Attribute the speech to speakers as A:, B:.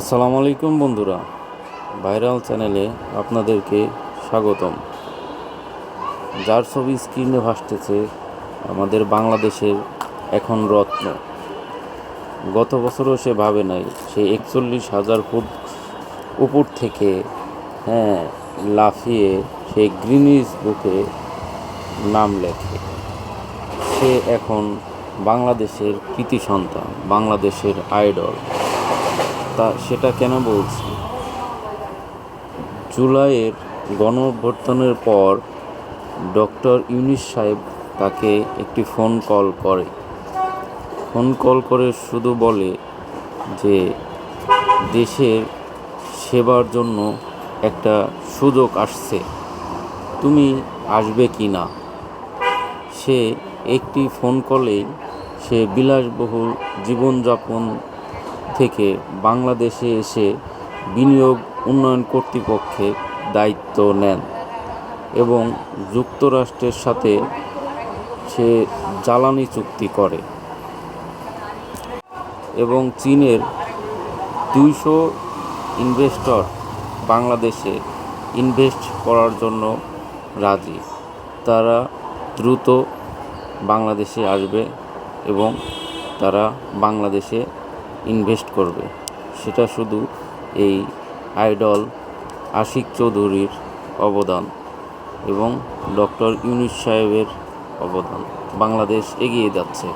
A: আসসালামু আলাইকুম বন্ধুরা, ভাইরাল চ্যানেলে আপনাদেরকে স্বাগতম। যার ছবি স্ক্রিনে ভাসতেছে আমাদের বাংলাদেশের এখন রত্ন। গত বছরও সে ভাবে নাই, সে একচল্লিশ হাজার ফুট উপর থেকে হ্যাঁ লাফিয়ে সে গ্রিনিজ বুকে নাম লেখে। সে এখন বাংলাদেশের কৃতি সন্তান, বাংলাদেশের আইডল। তা সেটা কেন বলছি? জুলাইয়ের গণ অভ্যর্থনের পর ডক্টর ইউনিস সাহেব তাকে একটি ফোন কল করে। ফোন কল করে শুধু বলে যে দেশের সেবার জন্য একটা সুযোগ আসছে। তুমি আসবে কি না? সে একটি ফোন কলেই সে বিলাসবহুল জীবনযাপন থেকে বাংলাদেশে এসে বিনিয়োগ উন্নয়ন কর্তৃপক্ষে দায়িত্ব নেন এবং যুক্তরাষ্ট্রের সাথে সে জ্বালানি চুক্তি করে এবং চীনের দুইশো ইনভেস্টর বাংলাদেশে ইনভেস্ট করার জন্য রাজি। তারা দ্রুত বাংলাদেশে আসবে এবং তারা বাংলাদেশে ইনভেস্ট করবে। সেটা শুধু এই আইডল আশিক চৌধুরীর অবদান এবং ডক্টর ইউনুস সাহেবের অবদান। বাংলাদেশ এগিয়ে যাচ্ছে।